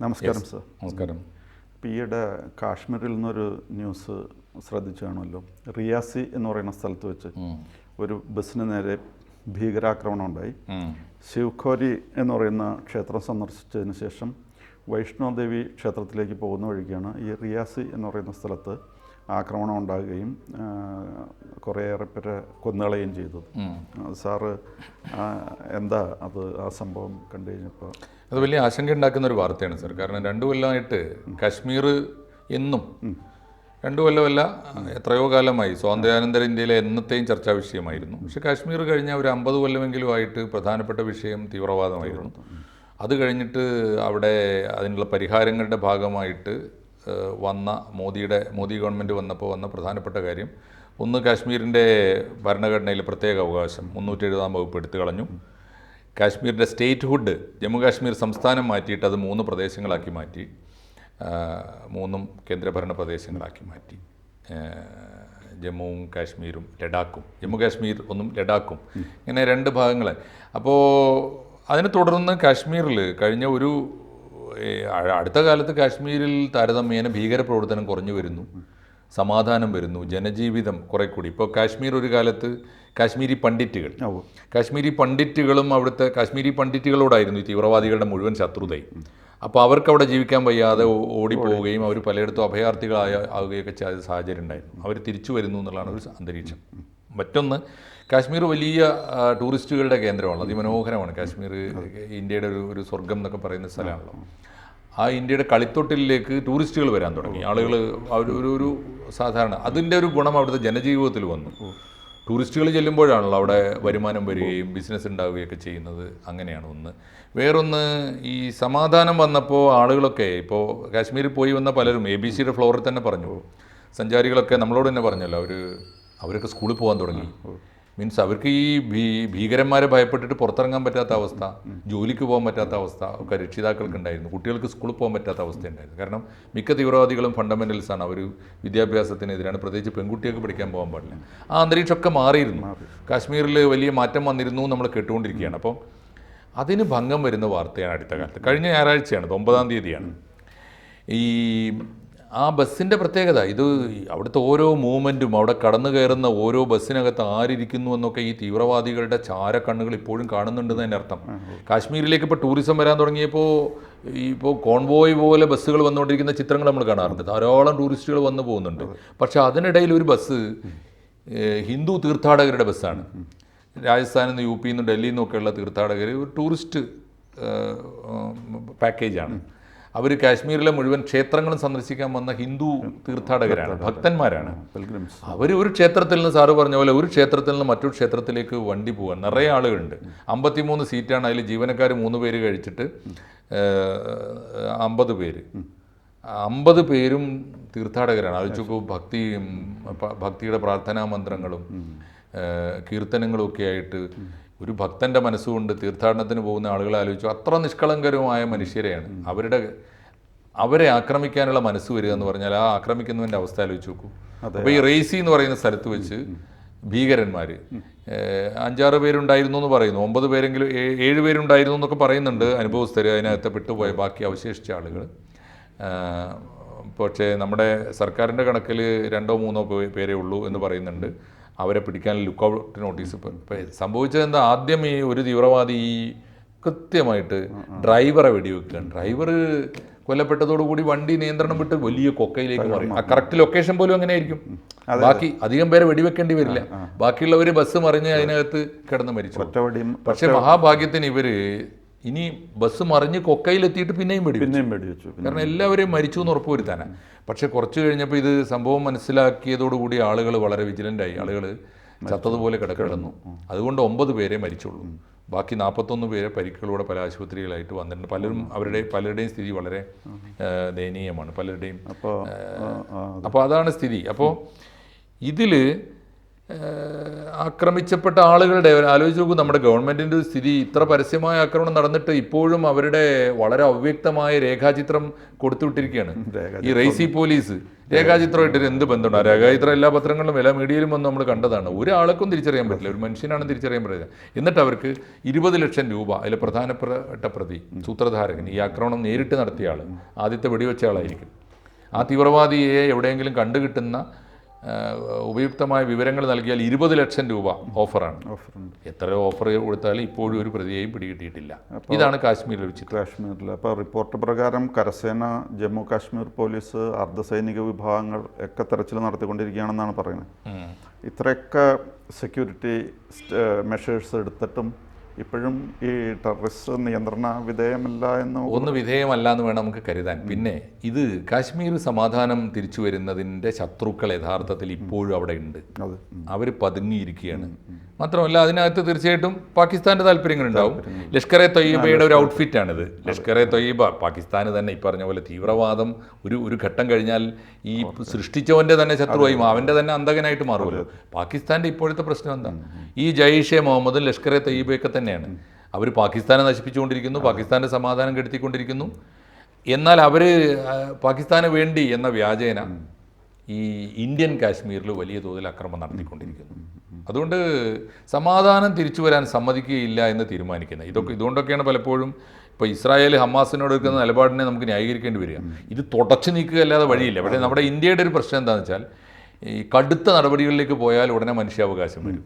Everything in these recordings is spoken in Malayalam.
നമസ്കാരം സർ നമസ്കാരം. ഇപ്പോൾ ഈയിടെ കാശ്മീരിൽ നിന്നൊരു ന്യൂസ് ശ്രദ്ധിച്ചു കാണുമല്ലോ റിയാസി എന്ന് പറയുന്ന സ്ഥലത്ത് വെച്ച് ഒരു ബസ്സിന് നേരെ ഭീകരാക്രമണം ഉണ്ടായി. ശിവഖോരി എന്ന് പറയുന്ന ക്ഷേത്രം സന്ദർശിച്ചതിന് ശേഷം വൈഷ്ണോദേവി ക്ഷേത്രത്തിലേക്ക് പോകുന്ന വഴിക്കാണ് ഈ റിയാസി എന്ന് പറയുന്ന സ്ഥലത്ത് ആക്രമണം ഉണ്ടാകുകയും കുറേയേറെ പേരെ കൊന്നുകളയുകയും ചെയ്തത്. സാറ് എന്താ അത് ആ സംഭവം കണ്ടു കഴിഞ്ഞപ്പോൾ? അത് വലിയ ആശങ്ക ഉണ്ടാക്കുന്ന ഒരു വാർത്തയാണ് സാർ. കാരണം രണ്ടു കൊല്ലമായിട്ട് കാശ്മീർ എന്നും രണ്ടു കൊല്ലമല്ല എത്രയോ കാലമായി സ്വാതന്ത്ര്യാനന്തര ഇന്ത്യയിലെ എന്നത്തെയും ചർച്ചാ വിഷയമായിരുന്നു. പക്ഷെ കാശ്മീർ കഴിഞ്ഞ ഒരു അമ്പത് കൊല്ലമെങ്കിലും ആയിട്ട് പ്രധാനപ്പെട്ട വിഷയം തീവ്രവാദമായിരുന്നു. അത് കഴിഞ്ഞിട്ട് അവിടെ അതിനുള്ള പരിഹാരങ്ങളുടെ ഭാഗമായിട്ട് വന്ന മോദിയുടെ മോദി ഗവൺമെന്റ് വന്നപ്പോൾ വന്ന പ്രധാനപ്പെട്ട കാര്യം ഒന്ന് കാശ്മീരിന്റെ ഭരണഘടനയിൽ പ്രത്യേക അവകാശം മുന്നൂറ്റി എഴുപതാം വകുപ്പ് എടുത്തു കളഞ്ഞു. കാശ്മീരിന്റെ സ്റ്റേറ്റ്ഹുഡ് ജമ്മു കാശ്മീർ സംസ്ഥാനം മാറ്റിയിട്ട് അത് മൂന്ന് പ്രദേശങ്ങളാക്കി മാറ്റി മൂന്നും കേന്ദ്രഭരണ പ്രദേശങ്ങളാക്കി മാറ്റി. ജമ്മുവും കാശ്മീരും ലഡാക്കും ജമ്മു കാശ്മീർ ഒന്നും ലഡാക്കും ഇങ്ങനെ രണ്ട് ഭാഗങ്ങളെ അപ്പോൾ അതിനെ തുടർന്ന് കാശ്മീരിൽ കഴിഞ്ഞ ഒരു അടുത്ത കാലത്ത് കാശ്മീരിൽ താരതമ്യേന ഭീകരപ്രവർത്തനം കുറഞ്ഞു വരുന്നു. സമാധാനം വരുന്നു. ജനജീവിതം കുറെ കൂടി ഇപ്പോൾ കാശ്മീർ ഒരു കാലത്ത് കാശ്മീരി പണ്ഡിറ്റുകൾ. കാശ്മീരി പണ്ഡിറ്റുകളും അവിടുത്തെ കാശ്മീരി പണ്ഡിറ്റുകളോടായിരുന്നു ഈ തീവ്രവാദികളുടെ മുഴുവൻ ശത്രുതയും. അപ്പോൾ അവർക്ക് അവിടെ ജീവിക്കാൻ വയ്യാതെ ഓടി ഓടിപ്പോവുകയും അവർ പലയിടത്തും അഭയാർത്ഥികളായ ആവുകയൊക്കെ ചെയ്ത സാഹചര്യം ഉണ്ടായിരുന്നു. അവർ തിരിച്ചു വരുന്നു എന്നുള്ളതാണ് ഒരു അന്തരീക്ഷം. മറ്റൊന്ന് കാശ്മീർ വലിയ ടൂറിസ്റ്റുകളുടെ കേന്ദ്രമാണ് അതിമനോഹരമാണ്. കാശ്മീർ ഇന്ത്യയുടെ ഒരു ഒരു സ്വർഗം എന്നൊക്കെ പറയുന്ന സ്ഥലമാണല്ലോ ആ ഇന്ത്യയുടെ കളിത്തൊട്ടിലേക്ക് ടൂറിസ്റ്റുകൾ വരാൻ തുടങ്ങി. ആളുകൾ ഒരു ഒരു- സാധാരണ അതിന്റെ ഒരു ഗുണം അവിടുത്തെ ജനജീവിതത്തിൽ വന്നു. ടൂറിസ്റ്റുകൾ ചെല്ലുമ്പോഴാണല്ലോ അവിടെ വരുമാനം വരികയും ബിസിനസ് ഉണ്ടാവുകയൊക്കെ ചെയ്യുന്നത്. അങ്ങനെയാണ് ഒന്ന്. വേറൊന്ന് ഈ സമാധാനം വന്നപ്പോൾ ആളുകളൊക്കെ ഇപ്പോൾ കാശ്മീരിൽ പോയി വന്ന പലരും എ ബി സിയുടെ ഫ്ലോറിൽ തന്നെ പറഞ്ഞു. സഞ്ചാരികളൊക്കെ നമ്മളോട് തന്നെ പറഞ്ഞല്ലോ അവർ അവരൊക്കെ സ്കൂളിൽ പോകാൻ തുടങ്ങി. മീൻസ് അവർക്ക് ഈ ഭീ ഭീകരന്മാരെ ഭയപ്പെട്ടിട്ട് പുറത്തിറങ്ങാൻ പറ്റാത്ത അവസ്ഥ ജോലിക്ക് പോകാൻ പറ്റാത്ത അവസ്ഥ ഒക്കെ രക്ഷിതാക്കൾക്ക് ഉണ്ടായിരുന്നു കുട്ടികൾക്ക് സ്കൂളിൽ പോകാൻ പറ്റാത്ത അവസ്ഥ ഉണ്ടായിരുന്നു കാരണം മിക്ക തീവ്രവാദികളും ഫണ്ടമെന്റൽസാണ് അവർ വിദ്യാഭ്യാസത്തിനെതിരാണ്. പ്രത്യേകിച്ച് പെൺകുട്ടികൾക്ക് പഠിക്കാൻ പോകാൻ പാടില്ല. ആ അന്തരീക്ഷമൊക്കെ മാറിയിരുന്നു. കാശ്മീരിൽ വലിയ മാറ്റം വന്നിരുന്നു നമ്മൾ കേട്ടുകൊണ്ടിരിക്കുകയാണ്. അപ്പം അതിന് ഭംഗം വരുന്ന വാർത്തയാണ് അടുത്ത കാലത്ത്. കഴിഞ്ഞ ഞായറാഴ്ചയാണ് ഒമ്പതാം തീയതിയാണ്. ഈ ആ ബസ്സിന്റെ പ്രത്യേകത. ഇത് അവിടുത്തെ ഓരോ മൂവ്മെന്റും അവിടെ കടന്നു കയറുന്ന ഓരോ ബസ്സിനകത്ത് ആരിയ്ക്കുന്നു എന്നൊക്കെ ഈ തീവ്രവാദികളുടെ ചാര കണ്ണുകൾ ഇപ്പോഴും കാണുന്നുണ്ട് തന്നെ അർത്ഥം. കാശ്മീരിലേക്ക് ഇപ്പോൾ ടൂറിസം വരാൻ തുടങ്ങിയപ്പോൾ ഇപ്പോൾ കോൺവോയ് പോലെ ബസ്സുകൾ വന്നുകൊണ്ടിരിക്കുന്ന ചിത്രങ്ങൾ നമ്മൾ കാണാറുണ്ട്. ധാരാളം ടൂറിസ്റ്റുകൾ വന്നു പോകുന്നുണ്ട്. പക്ഷേ അതിനിടയിൽ ഒരു ബസ് ഹിന്ദു തീർത്ഥാടകരുടെ ബസ്സാണ്. രാജസ്ഥാനിൽ നിന്ന് യു പിയിൽ നിന്ന് ഡൽഹിയിൽ നിന്നൊക്കെയുള്ള തീർത്ഥാടകർ ഒരു ടൂറിസ്റ്റ് പാക്കേജാണ്. അവർ കാശ്മീരിലെ മുഴുവൻ ക്ഷേത്രങ്ങളും സന്ദർശിക്കാൻ വന്ന ഹിന്ദു തീർത്ഥാടകരാണ് ഭക്തന്മാരാണ്. അവർ ഒരു ക്ഷേത്രത്തിൽ നിന്ന് സാറ് പറഞ്ഞ പോലെ ഒരു ക്ഷേത്രത്തിൽ നിന്ന് മറ്റൊരു ക്ഷേത്രത്തിലേക്ക് വണ്ടി പോകാൻ നിറയെ ആളുകളുണ്ട്. അമ്പത്തിമൂന്ന് സീറ്റാണ് അതിൽ ജീവനക്കാർ മൂന്ന് പേര് കഴിച്ചിട്ട് അമ്പത് പേര്. അമ്പത് പേരും തീർത്ഥാടകരാണ്. ആലോചിച്ചു ഭക്തി ഭക്തിയുടെ പ്രാർത്ഥനാ മന്ത്രങ്ങളും കീർത്തനങ്ങളും ഒക്കെ ആയിട്ട് ഒരു ഭക്തന്റെ മനസ്സുകൊണ്ട് തീർത്ഥാടനത്തിന് പോകുന്ന ആളുകളെ ആലോചിച്ചു അത്ര നിഷ്കളങ്കരമായ മനുഷ്യരെയാണ്. അവരുടെ അവരെ ആക്രമിക്കാനുള്ള മനസ്സ് വരിക എന്ന് പറഞ്ഞാൽ ആ ആക്രമിക്കുന്നവന്റെ അവസ്ഥ ആലോചിച്ച് നോക്കൂ. അപ്പോൾ ഈ റേസി എന്ന് പറയുന്ന സ്ഥലത്ത് വെച്ച് ഭീകരന്മാർ അഞ്ചാറ് പേരുണ്ടായിരുന്നു എന്ന് പറയുന്നു. ഒമ്പത് പേരെങ്കിലും ഏഴ് പേരുണ്ടായിരുന്നു എന്നൊക്കെ പറയുന്നുണ്ട് അനുഭവസ്ഥർ അതിനകത്ത് പെട്ടുപോയ ബാക്കി അവശേഷിച്ച ആളുകൾ പക്ഷേ നമ്മുടെ സർക്കാരിന്റെ കണക്കിൽ രണ്ടോ മൂന്നോ പേരേ ഉള്ളൂ എന്ന് പറയുന്നുണ്ട്. അവരെ പിടിക്കാൻ ലുക്ക് ഔട്ട് നോട്ടീസ് ഇപ്പം. ഇപ്പം സംഭവിച്ചത് എന്താ? ആദ്യം ഈ ഒരു തീവ്രവാദി ഈ കൃത്യമായിട്ട് ഡ്രൈവറെ വെടിവെക്കുകയാണ്. ഡ്രൈവർ കൊല്ലപ്പെട്ടതോടുകൂടി വണ്ടി നിയന്ത്രണം വിട്ട് വലിയ കൊക്കയിലേക്ക് മാറി ആ കറക്റ്റ് ലൊക്കേഷൻ പോലും അങ്ങനെ ആയിരിക്കും ബാക്കി അധികം പേരെ വെടിവെക്കേണ്ടി വരില്ല. ബാക്കിയുള്ളവർ ബസ് മറിഞ്ഞ് അതിനകത്ത് കിടന്ന് മരിച്ചു പക്ഷേ മഹാഭാഗ്യത്തിന് ഇവർ ഇനി ബസ് മറിഞ്ഞ് കൊക്കയിലെത്തിയിട്ട് പിന്നെയും വെടി പിന്നെയും വെടിവെച്ചു വെച്ചു കാരണം എല്ലാവരെയും മരിച്ചു എന്ന് ഉറപ്പുവരുത്താനാണ് പക്ഷെ കുറച്ച് കഴിഞ്ഞപ്പോൾ ഇത് സംഭവം മനസ്സിലാക്കിയതോടുകൂടി ആളുകൾ വളരെ വിജിലന്റായി ആളുകൾ ചത്തതുപോലെ കിടക്കിടന്നു അതുകൊണ്ട് ഒമ്പത് പേരെ മരിച്ചുള്ളൂ. ബാക്കി നാൽപ്പത്തൊന്ന് പേരെ പരിക്കുകളോടെ പല ആശുപത്രികളായിട്ട് വന്നിട്ടുണ്ട്. പലരും അവരുടെ പലരുടെയും സ്ഥിതി വളരെ ദയനീയമാണ്. പലരുടെയും അപ്പോൾ അപ്പോൾ അതാണ് സ്ഥിതി. അപ്പോൾ ഇതിൽ ആക്രമിച്ചപ്പെട്ട ആളുകളുടെ ആലോചിച്ച് നോക്കൂ നമ്മുടെ ഗവൺമെന്റിന്റെ സ്ഥിതി ഇത്ര പരസ്യമായ ആക്രമണം നടന്നിട്ട് ഇപ്പോഴും അവരുടെ വളരെ അവ്യക്തമായ രേഖാചിത്രം കൊടുത്തുവിട്ടിരിക്കുകയാണ്. ഈ റേസി പോലീസ് രേഖാചിത്രമായിട്ട് എന്ത് ബന്ധമുണ്ട്? ആ രേഖാചിത്രം എല്ലാ പത്രങ്ങളിലും എല്ലാ മീഡിയയിലും വന്ന് നമ്മൾ കണ്ടതാണ്. ഒരാൾക്കും തിരിച്ചറിയാൻ പറ്റില്ല ഒരു മനുഷ്യനാണെന്ന് തിരിച്ചറിയാൻ പറ്റില്ല. എന്നിട്ട് അവർക്ക് ഇരുപത് ലക്ഷം രൂപ അതിൽ പ്രധാനപ്പെട്ട പ്രതി സൂത്രധാരകൻ ഈ ആക്രമണം നേരിട്ട് നടത്തിയ ആൾ ആദ്യത്തെ വെടിവെച്ച ആളായിരിക്കും. ആ തീവ്രവാദിയെ എവിടെയെങ്കിലും കണ്ടുകിട്ടുന്ന ഉപയുക്തമായ വിവരങ്ങൾ നൽകിയാൽ ഇരുപത് ലക്ഷം രൂപ ഓഫറാണ്. ഓഫറുണ്ട്. എത്ര ഓഫർ കൊടുത്താലും ഇപ്പോഴും ഒരു പ്രതിയെയും പിടികിട്ടിയിട്ടില്ല. ഇതാണ് കാശ്മീരിൽ ഒരു ചിത്രം. കാശ്മീരിൽ അപ്പോൾ റിപ്പോർട്ട് പ്രകാരം കരസേന ജമ്മു കാശ്മീർ പോലീസ് അർദ്ധസൈനിക വിഭാഗങ്ങൾ ഒക്കെ തെരച്ചിൽ നടത്തിക്കൊണ്ടിരിക്കുകയാണെന്നാണ് പറയുന്നത്. ഇത്രയൊക്കെ സെക്യൂരിറ്റി മെഷേഴ്സ് എടുത്തിട്ടും ഇപ്പോഴും ഈ ടെററിസ്റ്റ് നിയന്ത്രണ വിധേയമല്ല എന്ന് ഒന്ന് വിധേയമല്ല എന്ന് വേണം നമുക്ക് കരുതാൻ. പിന്നെ ഇത് കാശ്മീർ സമാധാനം തിരിച്ചു വരുന്നതിന്റെ ശത്രുക്കൾ യഥാർത്ഥത്തിൽ ഇപ്പോഴും അവിടെ ഉണ്ട്. അവർ പതുങ്ങിയിരിക്കുകയാണ്. മാത്രമല്ല അതിനകത്ത് തീർച്ചയായിട്ടും പാകിസ്ഥാന്റെ താല്പര്യങ്ങളുണ്ടാവും. ലഷ്കർ എ തൊയ്യബയുടെ ഒരു ഔട്ട്ഫിറ്റാണിത്. ലഷ്കർ എ തൊയ്യബ പാകിസ്ഥാന് തന്നെ ഈ പറഞ്ഞ പോലെ തീവ്രവാദം ഒരു ഒരു ഘട്ടം കഴിഞ്ഞാൽ ഈ സൃഷ്ടിച്ചവന്റെ തന്നെ ശത്രുവായി അവന്റെ തന്നെ അന്തകനായിട്ട് മാറുമല്ലോ. പാകിസ്ഥാന്റെ ഇപ്പോഴത്തെ പ്രശ്നം എന്താണ് ഈ ജയ്ഷെ മുഹമ്മദും ലഷ്കർ എ തൊയ്യബയൊക്കെ തന്നെയാണ്. അവർ പാകിസ്ഥാനെ നശിപ്പിച്ചുകൊണ്ടിരിക്കുന്നു പാകിസ്ഥാന്റെ സമാധാനം കെടുത്തിക്കൊണ്ടിരിക്കുന്നു. എന്നാൽ അവർ പാകിസ്ഥാന് വേണ്ടി എന്ന വ്യാജേന ഈ ഇന്ത്യൻ കാശ്മീരിൽ വലിയ തോതിൽ അക്രമം നടത്തിക്കൊണ്ടിരിക്കുന്നു. അതുകൊണ്ട് സമാധാനം തിരിച്ചു വരാൻ സമ്മതിക്കുകയില്ല എന്ന് തീരുമാനിക്കുന്നത്. ഇതൊക്കെ ഇതുകൊണ്ടൊക്കെയാണ് പലപ്പോഴും ഇപ്പോൾ ഇസ്രായേൽ ഹമാസിനോട് എടുക്കുന്ന നിലപാടിനെ നമുക്ക് ന്യായീകരിക്കേണ്ടി വരിക. ഇത് തുടച്ചു നീക്കുക അല്ലാതെ വഴിയില്ല. പക്ഷേ നമ്മുടെ ഇന്ത്യയുടെ ഒരു പ്രശ്നം എന്താണെന്ന് വെച്ചാൽ ഈ കടുത്ത നടപടികളിലേക്ക് പോയാൽ ഉടനെ മനുഷ്യാവകാശം വരും.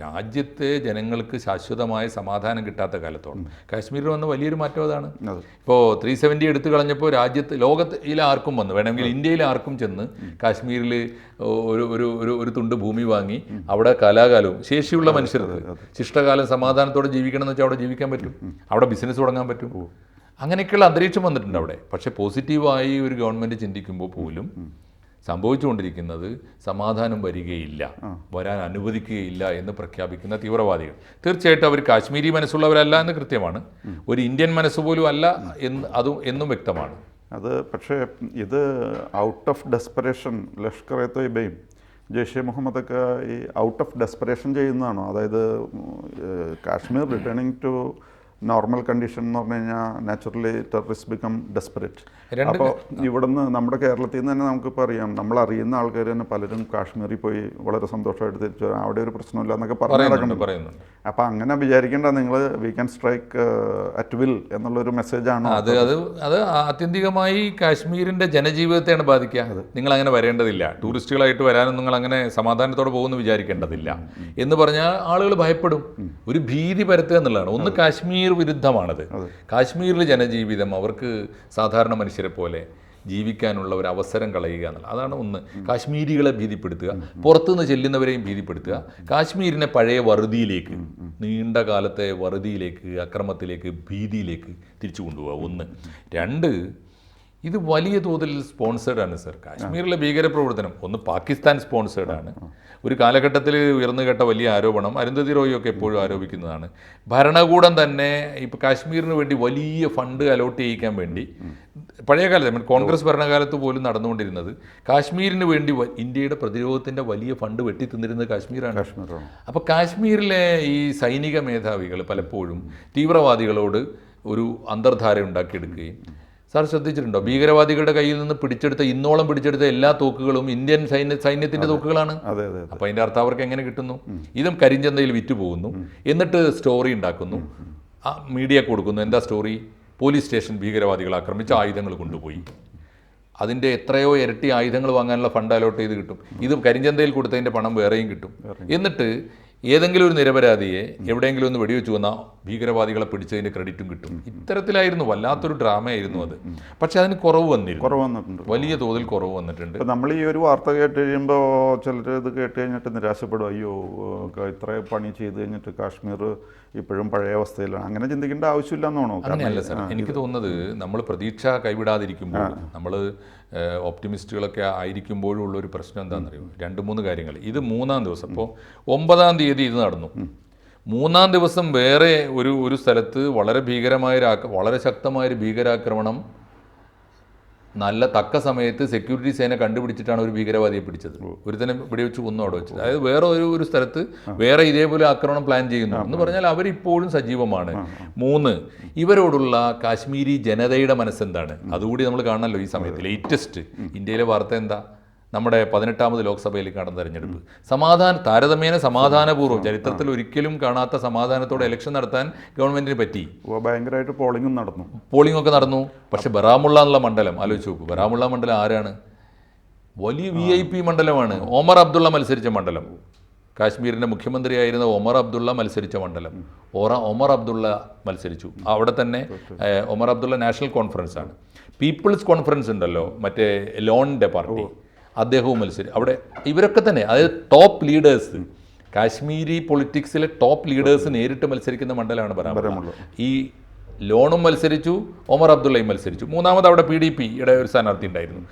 രാജ്യത്തെ ജനങ്ങൾക്ക് ശാശ്വതമായ സമാധാനം കിട്ടാത്ത കാലത്തോളം. കാശ്മീരിൽ വന്ന വലിയൊരു മാറ്റം അതാണ്. അതെ. ഇപ്പോൾ ത്രീ സെവന്റി എടുത്തു കളഞ്ഞപ്പോൾ രാജ്യത്ത് ലോകത്തിൽ ആർക്കും വന്നു. വേണമെങ്കിൽ ഇന്ത്യയിൽ ആർക്കും ചെന്ന് കാശ്മീരിൽ ഒരു ഒരു ഒരു ഒരു തുണ്ട് ഭൂമി വാങ്ങി അവിടെ കലാകാലവും ശേഷിയുള്ള മനുഷ്യർക്ക് ശിഷ്ടകാലം സമാധാനത്തോടെ ജീവിക്കണം എന്ന് വെച്ചാൽ അവിടെ ജീവിക്കാൻ പറ്റും. അവിടെ ബിസിനസ് തുടങ്ങാൻ പറ്റും. അങ്ങനെയൊക്കെയുള്ള അന്തരീക്ഷം വന്നിട്ടുണ്ട് അവിടെ. പക്ഷേ പോസിറ്റീവായി ഒരു ഗവൺമെന്റ് ചിന്തിക്കുമ്പോൾ പോലും സംഭവിച്ചുകൊണ്ടിരിക്കുന്നത് സമാധാനം വരികയില്ല. വരാൻ അനുവദിക്കുകയില്ല എന്ന് പ്രഖ്യാപിക്കുന്ന തീവ്രവാദികൾ. തീർച്ചയായിട്ടും അവർ കാശ്മീരി മനസ്സുള്ളവരല്ല എന്ന് കൃത്യമാണ്. ഒരു ഇന്ത്യൻ മനസ്സ് പോലും അല്ല എന്ന് അതും എന്നും വ്യക്തമാണ്. അത് പക്ഷേ ഇത് out of desperation Lashkar e തൊയ്ബയും Jaish മുഹമ്മദൊക്കെ ഈ ഔട്ട് ഓഫ് ഡെസ്പറേഷൻ ചെയ്യുന്നതാണോ? അതായത് Kashmir returning to normal condition എന്ന് പറഞ്ഞു കഴിഞ്ഞാൽ നാച്ചുറലി ടെററിസ്റ്റ് ബിക്കം ഡെസ്പെറേറ്റ് അപ്പോൾ ഇവിടുന്ന് നമ്മുടെ കേരളത്തിൽ നിന്ന് തന്നെ നമുക്കിപ്പോൾ അറിയാം. നമ്മൾ അറിയുന്ന ആൾക്കാർ തന്നെ പലരും കാശ്മീരിൽ പോയി വളരെ സന്തോഷമായിട്ട് തിരിച്ചു വരാം. അവിടെ ഒരു പ്രശ്നമില്ല എന്നൊക്കെ പറഞ്ഞു പറയുന്നുണ്ട് അപ്പോൾ അങ്ങനെ വിചാരിക്കേണ്ട നിങ്ങൾ we can strike at will എന്നുള്ളൊരു മെസ്സേജാണ് അത് അത് അത് ആത്യന്തികമായി കാശ്മീരിന്റെ ജനജീവിതത്തെയാണ് ബാധിക്കുക. നിങ്ങൾ അങ്ങനെ വരേണ്ടതില്ല. ടൂറിസ്റ്റുകളായിട്ട് വരാനും നിങ്ങൾ അങ്ങനെ സമാധാനത്തോടെ പോകുമെന്ന് വിചാരിക്കേണ്ടതില്ല. എന്ന് പറഞ്ഞാൽ ആളുകൾ ഭയപ്പെടും. ഒരു ഭീതി പരത്തുക എന്നുള്ളതാണ്. ഒന്ന് കാശ്മീർ വിരുദ്ധമാണത്. കാശ്മീരിലെ ജനജീവിതം അവർക്ക് സാധാരണ മനുഷ്യരെ പോലെ ജീവിക്കാനുള്ള ഒരു അവസരം കളയുക എന്നുള്ള അതാണ് ഒന്ന്. കാശ്മീരികളെ ഭീതിപ്പെടുത്തുക. പുറത്തുനിന്ന് ചെല്ലുന്നവരെയും ഭീതിപ്പെടുത്തുക. കാശ്മീരിനെ പഴയ വറുതിയിലേക്ക് നീണ്ട കാലത്തെ വറുതിയിലേക്ക് അക്രമത്തിലേക്ക് ഭീതിയിലേക്ക് തിരിച്ചു കൊണ്ടുപോകുക ഒന്ന്. രണ്ട് ഇത് വലിയ തോതിൽ സ്പോൺസേഡ് ആണ് സർ കാശ്മീരിലെ ഭീകരപ്രവർത്തനം. ഒന്ന് പാകിസ്ഥാൻ സ്പോൺസേഡ് ആണ്. ഒരു കാലഘട്ടത്തിൽ ഉയർന്നു കേട്ട വലിയ ആരോപണം. അരുന്ധതി റോയിയൊക്കെ എപ്പോഴും ആരോപിക്കുന്നതാണ്. ഭരണകൂടം തന്നെ ഇപ്പോൾ കാശ്മീരിന് വേണ്ടി വലിയ ഫണ്ട് അലോട്ട് ചെയ്യിക്കാൻ വേണ്ടി പഴയ കാലത്ത് കോൺഗ്രസ് ഭരണകാലത്ത് പോലും നടന്നുകൊണ്ടിരുന്നത് കാശ്മീരിന് വേണ്ടി ഇന്ത്യയുടെ പ്രതിരോധത്തിന്റെ വലിയ ഫണ്ട് വെട്ടിത്തിന്നിരുന്നത് കാശ്മീരാണ്. അപ്പോൾ കാശ്മീരിലെ ഈ സൈനിക മേധാവികൾ പലപ്പോഴും തീവ്രവാദികളോട് ഒരു അന്തർധാര ഉണ്ടാക്കിയെടുക്കുകയും സാർ ശ്രദ്ധിച്ചിട്ടുണ്ടോ? ഭീകരവാദികളുടെ കയ്യിൽ നിന്ന് പിടിച്ചെടുത്ത ഇന്നോളം പിടിച്ചെടുത്ത എല്ലാ തോക്കുകളും ഇന്ത്യൻ സൈന്യ സൈന്യത്തിന്റെ തോക്കുകളാണ്. അപ്പോൾ അതിന്റെ അർത്ഥം അവർക്ക് എങ്ങനെ കിട്ടുന്നു? ഇതും കരിഞ്ചന്തയിൽ വിറ്റ് പോകുന്നു. എന്നിട്ട് സ്റ്റോറി ഉണ്ടാക്കുന്നു. ആ മീഡിയ കൊടുക്കുന്നു. എന്താ സ്റ്റോറി? പോലീസ് സ്റ്റേഷൻ ഭീകരവാദികൾ ആക്രമിച്ച ആയുധങ്ങൾ കൊണ്ടുപോയി. അതിന്റെ എത്രയോ ഇരട്ടി ആയുധങ്ങൾ വാങ്ങാനുള്ള ഫണ്ട് അലോട്ട് ചെയ്ത് കിട്ടും. ഇത് കരിഞ്ചന്തയിൽ കൊടുത്തതിന്റെ പണം വേറെയും കിട്ടും. എന്നിട്ട് ഏതെങ്കിലും ഒരു നിരപരാധിയെ എവിടെയെങ്കിലും ഒന്ന് വെടിവെച്ച് വന്നാൽ ഭീകരവാദികളെ പിടിച്ചതിന്റെ ക്രെഡിറ്റും കിട്ടും. ഇത്തരത്തിലായിരുന്നു വല്ലാത്തൊരു ഡ്രാമയായിരുന്നു അത്. പക്ഷെ അതിന് കുറവ് വന്നിരുന്നു. കുറവ് വന്നിട്ടുണ്ട്. വലിയ തോതിൽ കുറവ് വന്നിട്ടുണ്ട്. നമ്മൾ ഈ ഒരു വാർത്ത കേട്ട് കഴിയുമ്പോൾ ചിലർ ഇത് കേട്ട് കഴിഞ്ഞിട്ട് നിരാശപ്പെടും. അയ്യോ ഇത്ര പണി ചെയ്ത് കഴിഞ്ഞിട്ട് കാശ്മീർ ഇപ്പോഴും പഴയ അവസ്ഥയിലാണ്. അങ്ങനെ ചിന്തിക്കേണ്ട ആവശ്യമില്ല എന്നാണോ? അല്ല സാർ. എനിക്ക് തോന്നുന്നത് നമ്മൾ പ്രതീക്ഷ കൈവിടാതിരിക്കുമ്പോൾ നമ്മൾ ഓപ്റ്റിമിസ്റ്റുകളൊക്കെ ആയിരിക്കുമ്പോഴും ഉള്ളൊരു പ്രശ്നം എന്താണെന്നറിയോ? രണ്ട് മൂന്ന് കാര്യങ്ങൾ. ഇത് മൂന്നാം ദിവസം. ഇപ്പോൾ ഒമ്പതാം തീയതി ഇത് നടന്നു. മൂന്നാം ദിവസം വേറെ ഒരു ഒരു സ്ഥലത്ത് വളരെ ഭീകരമായ വളരെ ശക്തമായ ഒരു ഭീകരാക്രമണം നല്ല തക്ക സമയത്ത് സെക്യൂരിറ്റി സേന കണ്ടുപിടിച്ചിട്ടാണ് ഒരു ഭീകരവാദിയെ പിടിച്ചത്. ഒരു ഒരുത്തനെ വെടിവെച്ച് കൊന്നു അവിടെ വെച്ചത് അതായത് വേറെ ഒരു ഒരു സ്ഥലത്ത് വേറെ ഇതേപോലെ ആക്രമണം പ്ലാൻ ചെയ്യുന്നു. എന്ന് പറഞ്ഞാൽ അവരിപ്പോഴും സജീവമാണ്. മൂന്ന് ഇവരോടുള്ള കാശ്മീരി ജനതയുടെ മനസ്സെന്താണ്? അതുകൂടി നമ്മൾ കാണണമല്ലോ ഈ സമയത്ത്. ലേറ്റസ്റ്റ് ഇന്ത്യയിലെ വാർത്ത എന്താ? നമ്മുടെ പതിനെട്ടാമത് ലോക്സഭയിൽ നടന്ന തെരഞ്ഞെടുപ്പ്. സമാധാന താരതമ്യേന സമാധാനപൂർവം ചരിത്രത്തിൽ ഒരിക്കലും കാണാത്ത സമാധാനത്തോടെ ഇലക്ഷൻ നടത്താൻ ഗവൺമെന്റിന് പറ്റി. ഭയങ്കരമായിട്ട് പോളിംഗും നടന്നു. പോളിംഗ് ഒക്കെ നടന്നു. പക്ഷെ ബറാമുള്ള എന്നുള്ള മണ്ഡലം ആലോചിച്ച് നോക്കൂ. ബറാമുള്ള മണ്ഡലം ആരാണ്? വലിയ വി ഐ പി മണ്ഡലമാണ്. ഒമർ അബ്ദുള്ള മത്സരിച്ച മണ്ഡലം. കാശ്മീരിന്റെ മുഖ്യമന്ത്രിയായിരുന്ന ഒമർ അബ്ദുള്ള മത്സരിച്ച മണ്ഡലം. ഓറ ഒമർ അബ്ദുള്ള മത്സരിച്ചു. അവിടെ തന്നെ ഒമർ അബ്ദുള്ള നാഷണൽ കോൺഫറൻസ് ആണ് പീപ്പിൾസ് കോൺഫറൻസ് ഉണ്ടല്ലോ മറ്റേ ലോണിന്റെ പാർട്ടി. അദ്ദേഹവും മത്സരി അവിടെ ഇവരൊക്കെ തന്നെ അതായത് ടോപ്പ് ലീഡേഴ്സ് കാശ്മീരി പൊളിറ്റിക്സിലെ ടോപ്പ് ലീഡേഴ്സ് നേരിട്ട് മത്സരിക്കുന്ന മണ്ഡലമാണ് പറയാൻ ഈ ലോണും മത്സരിച്ചു ഒമർ അബ്ദുള്ളയും മത്സരിച്ചു. മൂന്നാമത് അവിടെ പി ഡി പിയുടെ ഒരു സ്ഥാനാർത്ഥി ഉണ്ടായിരുന്നു.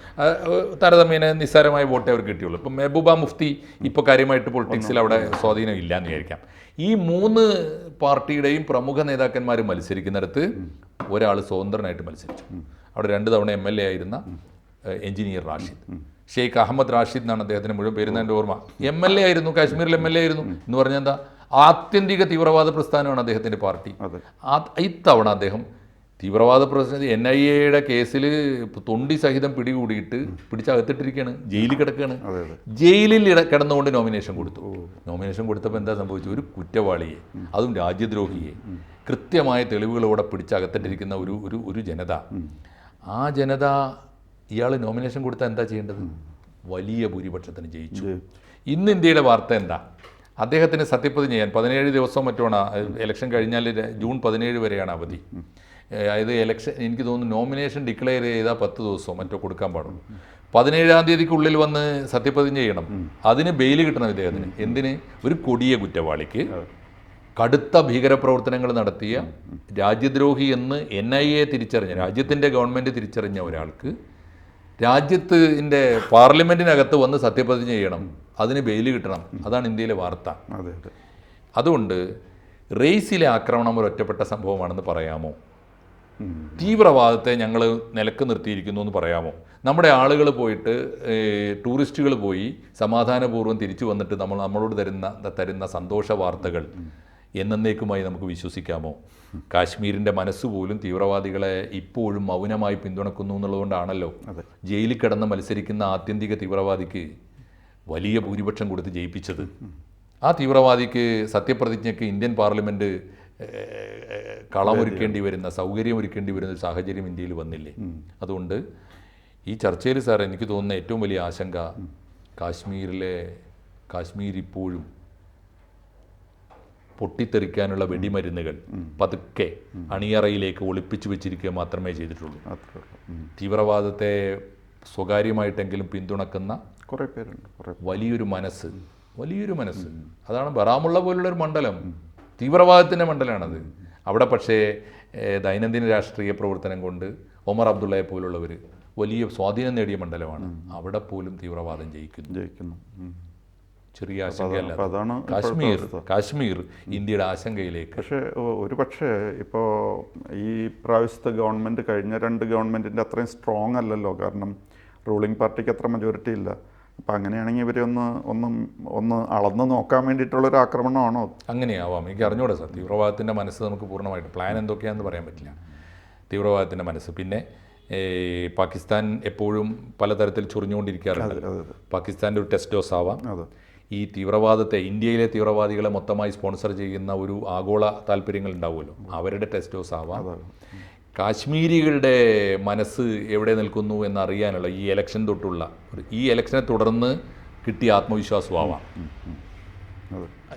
താരതമ്യേന നിസ്സാരമായ വോട്ടേ അവർ കിട്ടിയുള്ളൂ. ഇപ്പം മെഹബൂബ മുഫ്തി ഇപ്പോൾ കാര്യമായിട്ട് പൊളിറ്റിക്സിൽ അവിടെ സ്വാധീനം ഇല്ല എന്ന് വിചാരിക്കാം ഈ മൂന്ന് പാർട്ടിയുടെയും പ്രമുഖ നേതാക്കന്മാർ മത്സരിക്കുന്നിടത്ത് ഒരാൾ സ്വതന്ത്രനായിട്ട് മത്സരിച്ചു. അവിടെ രണ്ട് തവണ എം എൽ എ ആയിരുന്ന എഞ്ചിനീയർ റാഷിദ്. ഷെയ്ഖ് അഹമ്മദ് റാഷിദ് എന്നാണ് അദ്ദേഹത്തിന് മുഴുവൻ പേരുന്ന എന്റെ ഓർമ്മ. എം എൽ എ ആയിരുന്നു കാശ്മീരിൽ എം എൽ എ ആയിരുന്നു. എന്ന് പറഞ്ഞാൽ എന്താ? ആത്യന്തിക തീവ്രവാദ പ്രസ്ഥാനമാണ് അദ്ദേഹത്തിന്റെ പാർട്ടി. ഇത്തവണ അദ്ദേഹം തീവ്രവാദ പ്രശ്നം എൻ ഐ എയുടെ കേസിൽ തൊണ്ടി സഹിതം പിടികൂടിയിട്ട് പിടിച്ചകത്തിട്ടിരിക്കുകയാണ് ജയിലിൽ കിടക്കുകയാണ്. ജയിലിൽ കിടന്നുകൊണ്ട് നോമിനേഷൻ കൊടുത്തു. നോമിനേഷൻ കൊടുത്തപ്പോൾ എന്താ സംഭവിച്ചു? ഒരു കുറ്റവാളിയെ അതും രാജ്യദ്രോഹിയെ കൃത്യമായ തെളിവുകളോടെ പിടിച്ചകത്തിട്ടിരിക്കുന്ന ഒരു ഒരു ഒരു ജനത. ആ ജനത ഇയാൾ നോമിനേഷൻ കൊടുത്താൽ എന്താ ചെയ്യേണ്ടത്? വലിയ ഭൂരിപക്ഷത്തിന് ജയിച്ചു. ഇന്ന് ഇന്ത്യയുടെ വാർത്ത എന്താ? അദ്ദേഹത്തിന് സത്യപ്രതിജ്ഞ ചെയ്യാൻ പതിനേഴ് ദിവസം മറ്റുമാണ് ഇലക്ഷൻ കഴിഞ്ഞാൽ ജൂൺ പതിനേഴ് വരെയാണ് അവധി. അതായത് ഇലക്ഷൻ എനിക്ക് തോന്നുന്നു നോമിനേഷൻ ഡിക്ലെയർ ചെയ്താൽ പത്ത് ദിവസം മറ്റോ കൊടുക്കാൻ പാടുള്ളൂ. പതിനേഴാം തീയതിക്കുള്ളിൽ വന്ന് സത്യപ്രതിജ്ഞ ചെയ്യണം. അതിന് ബെയിൽ കിട്ടണം ഇദ്ദേഹത്തിന്. എന്തിന്? ഒരു കൊടിയ കുറ്റവാളിക്ക് കടുത്ത ഭീകരപ്രവർത്തനങ്ങൾ നടത്തിയ രാജ്യദ്രോഹി എന്ന് എൻ ഐ എ തിരിച്ചറിഞ്ഞ രാജ്യത്തിന്റെ ഗവൺമെന്റ് തിരിച്ചറിഞ്ഞ ഒരാൾക്ക് രാജ്യത്തിന്റെ പാർലമെന്റിനകത്ത് വന്ന് സത്യപ്രതിജ്ഞ ചെയ്യണം. അതിന് ബെയിൽ കിട്ടണം. അതാണ് ഇന്ത്യയിലെ വാർത്ത. അതെ അതുകൊണ്ട് റേസിലെ ആക്രമണം ഒരു ഒറ്റപ്പെട്ട സംഭവമാണെന്ന് പറയാമോ? തീവ്രവാദത്തെ ഞങ്ങൾ നിലയ്ക്ക് നിർത്തിയിരിക്കുന്നു എന്ന് പറയാമോ? നമ്മുടെ ആളുകൾ പോയിട്ട് ടൂറിസ്റ്റുകൾ പോയി സമാധാനപൂർവം തിരിച്ചു വന്നിട്ട് നമ്മൾ നമ്മളോട് തരുന്ന തരുന്ന സന്തോഷ വാർത്തകൾ. എന്നേക്കുമായി നമുക്ക് വിശ്വസിക്കാമോ? കാശ്മീരിന്റെ മനസ്സുപോലും തീവ്രവാദികളെ ഇപ്പോഴും മൗനമായി പിന്തുണക്കുന്നു എന്നുള്ളതുകൊണ്ടാണല്ലോ ജയിലിൽ കിടന്ന് മത്സരിക്കുന്ന ആത്യന്തിക തീവ്രവാദിക്ക് വലിയ ഭൂരിപക്ഷം കൊടുത്ത് ജയിപ്പിച്ചത്. ആ തീവ്രവാദിക്ക് സത്യപ്രതിജ്ഞയ്ക്ക് ഇന്ത്യൻ പാർലമെന്റ് കളമൊരുക്കേണ്ടി വരുന്ന സൗകര്യം ഒരുക്കേണ്ടി വരുന്ന ഒരു സാഹചര്യം ഇന്ത്യയിൽ വന്നില്ലേ? അതുകൊണ്ട് ഈ ചർച്ചയിൽ സാർ എനിക്ക് തോന്നുന്ന ഏറ്റവും വലിയ ആശങ്ക കാശ്മീരിലെ കാശ്മീർ ഇപ്പോഴും പൊട്ടിത്തെറിക്കാനുള്ള വെടിമരുന്നുകൾ പതുക്കെ അണിയറയിലേക്ക് ഒളിപ്പിച്ചു വെച്ചിരിക്കുക മാത്രമേ ചെയ്തിട്ടുള്ളൂ. തീവ്രവാദത്തെ സ്വകാര്യമായിട്ടെങ്കിലും പിന്തുണക്കുന്ന കുറേ പേരുണ്ട് വലിയൊരു മനസ്സ് വലിയൊരു മനസ്സ്. അതാണ് ബറാമുള്ള പോലുള്ള ഒരു മണ്ഡലം തീവ്രവാദത്തിന്റെ മണ്ഡലമാണത്. അവിടെ പക്ഷേ ദൈനംദിന രാഷ്ട്രീയ പ്രവർത്തനം കൊണ്ട് ഒമർ അബ്ദുള്ളയെ പോലുള്ളവർ വലിയ സ്വാധീനം നേടിയ മണ്ഡലമാണ്. അവിടെ പോലും തീവ്രവാദം ജയിക്കുന്നു. ജയിക്കുന്നു. ചെറിയ ആശങ്കയല്ല അതാണ് കാശ്മീർ കാശ്മീർ ഇന്ത്യയുടെ ആശങ്കയിലേക്ക്. പക്ഷേ ഒരു പക്ഷേ ഇപ്പോൾ ഈ പ്രാവശ്യത്തെ ഗവൺമെന്റ് കഴിഞ്ഞ രണ്ട് ഗവൺമെന്റിന്റെ അത്രയും സ്ട്രോങ് അല്ലല്ലോ. കാരണം റൂളിംഗ് പാർട്ടിക്ക് അത്ര മെജോറിറ്റി ഇല്ല. അപ്പം അങ്ങനെയാണെങ്കിൽ ഇവരെ ഒന്ന് ഒന്ന് ഒന്ന് അളന്ന് നോക്കാൻ വേണ്ടിയിട്ടുള്ളൊരു ആക്രമണമാണോ? അങ്ങനെയാവാം. എനിക്ക് അറിഞ്ഞൂടെ സാർ. തീവ്രവാദത്തിന്റെ മനസ്സ് നമുക്ക് പൂർണമായിട്ട് പ്ലാൻ എന്തൊക്കെയാണെന്ന് പറയാൻ പറ്റില്ല. തീവ്രവാദത്തിന്റെ മനസ്സ്. പിന്നെ പാകിസ്ഥാൻ എപ്പോഴും പലതരത്തിൽ ചൊറിഞ്ഞുകൊണ്ടിരിക്കാറുണ്ട്. പാകിസ്ഥാന്റെ ഒരു ടെസ്റ്റ് ഡോസ് ആവാം. അതെ. ഈ തീവ്രവാദത്തെ ഇന്ത്യയിലെ തീവ്രവാദികളെ മൊത്തമായി സ്പോൺസർ ചെയ്യുന്ന ഒരു ആഗോള താല്പര്യങ്ങൾ ഉണ്ടാവുമല്ലോ. അവരുടെ ടെസ്റ്റ് ഹൗസ് ആവാം. കാശ്മീരികളുടെ മനസ്സ് എവിടെ നിൽക്കുന്നു എന്നറിയാനുള്ള ഈ ഇലക്ഷൻ തൊട്ടുള്ള ഈ ഇലക്ഷനെ തുടർന്ന് കിട്ടിയ ആത്മവിശ്വാസം ആവാം.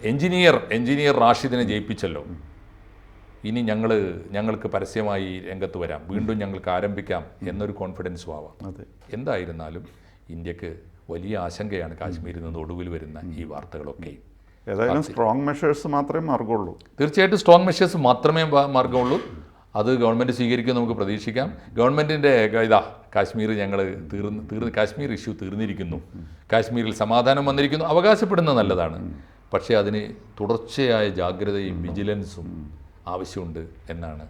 എഞ്ചിനീയർ എഞ്ചിനീയർ റാഷിദിനെ ജയിപ്പിച്ചല്ലോ. ഇനി ഞങ്ങൾ ഞങ്ങൾക്ക് പരസ്യമായി രംഗത്ത് വരാം. വീണ്ടും ഞങ്ങൾക്ക് ആരംഭിക്കാം എന്നൊരു കോൺഫിഡൻസും ആവാം. എന്തായിരുന്നാലും ഇന്ത്യയ്ക്ക് വലിയ ആശങ്കയാണ് കാശ്മീരിൽ നിന്ന് ഒടുവിൽ വരുന്ന ഈ വാർത്തകളൊക്കെ. ഏതായാലും സ്ട്രോങ് മെഷേഴ്സ് മാത്രമേ മാർഗമുള്ളൂ തീർച്ചയായിട്ടും സ്ട്രോങ് മെഷേഴ്സ് മാത്രമേ മാർഗമുള്ളൂ അത് ഗവൺമെന്റ് സ്വീകരിക്കും നമുക്ക് പ്രതീക്ഷിക്കാം. ഗവൺമെന്റിന്റെ ഇതാ കാശ്മീർ ഞങ്ങൾ തീർന്ന് തീർന്ന് കാശ്മീർ ഇഷ്യൂ തീർന്നിരിക്കുന്നു. കാശ്മീരിൽ സമാധാനം വന്നിരിക്കുന്നു. അവകാശപ്പെടുന്നത് നല്ലതാണ്. പക്ഷേ അതിന് തുടർച്ചയായ ജാഗ്രതയും വിജിലൻസും ആവശ്യമുണ്ട് എന്നാണ്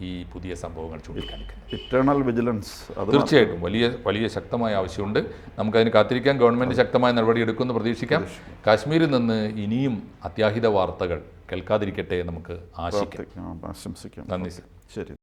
ഈ പുതിയ സംഭവങ്ങൾ ചൂണ്ടിക്കാണിക്കുന്നത്. ഇറ്റേണൽ വിജിലൻസ് തീർച്ചയായിട്ടും. വലിയ വലിയ ശക്തമായ ആവശ്യമുണ്ട്. നമുക്കതിന് കാത്തിരിക്കാൻ ഗവൺമെന്റ് ശക്തമായ നടപടി എടുക്കുമെന്ന് പ്രതീക്ഷിക്കാം. കാശ്മീരിൽ നിന്ന് ഇനിയും അത്യാഹിത വാർത്തകൾ കേൾക്കാതിരിക്കട്ടെ നമുക്ക് ആശിക്കാം. ആശംസിക്കാം. നന്ദി സർ. ശരി.